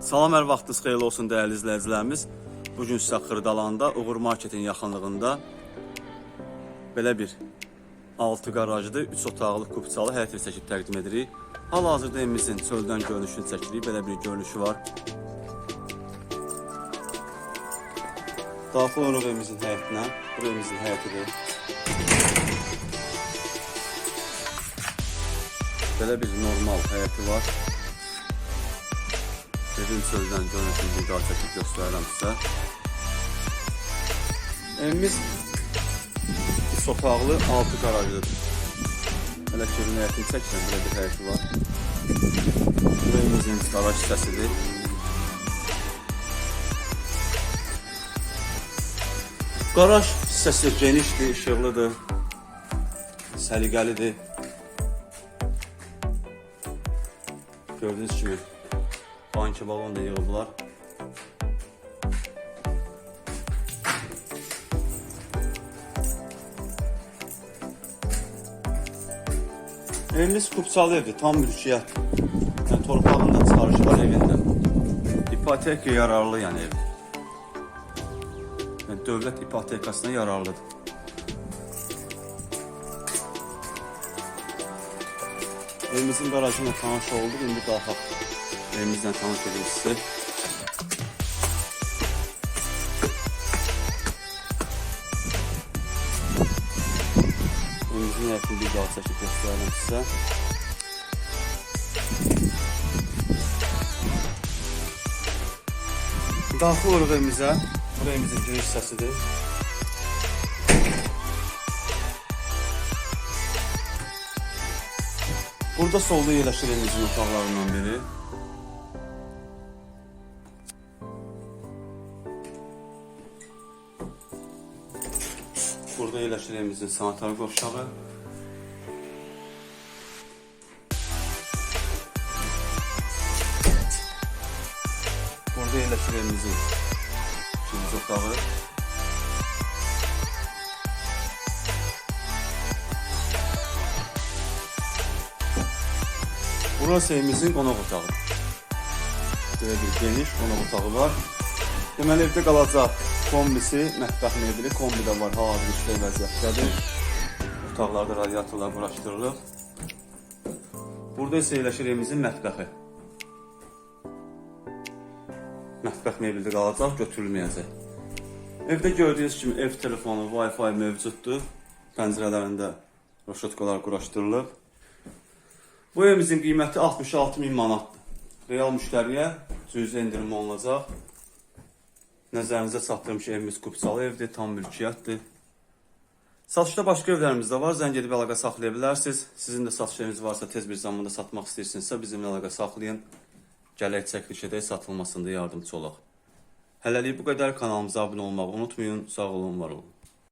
Salam, hər vaxtınız xeyirli olsun dəyərli izləyicilərimiz. Bu gün sizə Xırdalanda, Uğur Marketin yaxınlığında belə bir 6 qarajlı, 3 otaqlı, kupçalı həyət evi çəkib təqdim edirik. Hal-hazırda evimizin çöldən görünüşünü çəkirik. Belə bir görünüşü var. Daxil oluruq evimizin həyətinə. Bu evimizin həyətidir. Belə bir normal həyəti var. Çöldən görünüşünü bir daha çəkib göstərirəm sizə. Evimiz üç otaqlı, altı qarajlıdır. Hələ ki, həyətini çəkirəm, belə bir həyəti var. Bu evimizin qaraj hissəsidir. Qaraj hissəsi genişdir, işıqlıdır, səliqəlidir. Gördüyünüz kimi banki balon da yığıblar. Evimiz kupçalı evdir, tam mülkiyyət. Yəni torpağın da çıxarışı var evində. İpoteka yararlı yəni ev. Yəni dövlət ipotekasına yararlıdır. Evimizin garajıyla tanış olduk. İndi qalxaq evimizlə tanış edeyim sizi. Evimizin həyətini bir daha çəkib göstərərəm sizə. Daxil oluruq evimizə. Bu evimizin giriş hissəsidir. Burada solda yerləşir evimizin otaqlarından biri. Burada yerləşir evimizin sanitar qovşağı. Burada evimizin ikinci otağı. Burası evimizin qonaq otağı. Belə bir geniş qonaq otağı var. Deməli evdə qalacaq kombisi, mətbəx mebeli, kombi də var, hal-hazırda vəziyyətdədir. Otaqlarda radiatorlar quraşdırılıb. Burada isə yerləşir evimizin mətbəxi. Mətbəx mebeli də qalacaq, götürülməyəcək. Evdə gördüyünüz kimi ev telefonu, Wi-Fi mövcuddur. Pəncərələrində roşotkalar quraşdırılıb. Bu evimizin qiyməti 66 min manatdır. Real müştəriyə cüzi endirim olunacaq. Nəzərinizə çatdırmış evimiz kupçalı evdir, tam mülkiyyətdir. Satışda başqa evlərimiz də var. Zəng edib əlaqə saxlaya bilərsiniz. Sizin də satış eviniz varsa, tez bir zamanda satmaq istəyirsinizsə bizimlə əlaqə saxlayın. Gələk çəkiliş edək, satılmasında yardımçı olaq. Hələlik bu qədər. Kanalımıza abunə olmağı unutmayın. Sağ olun, var olun.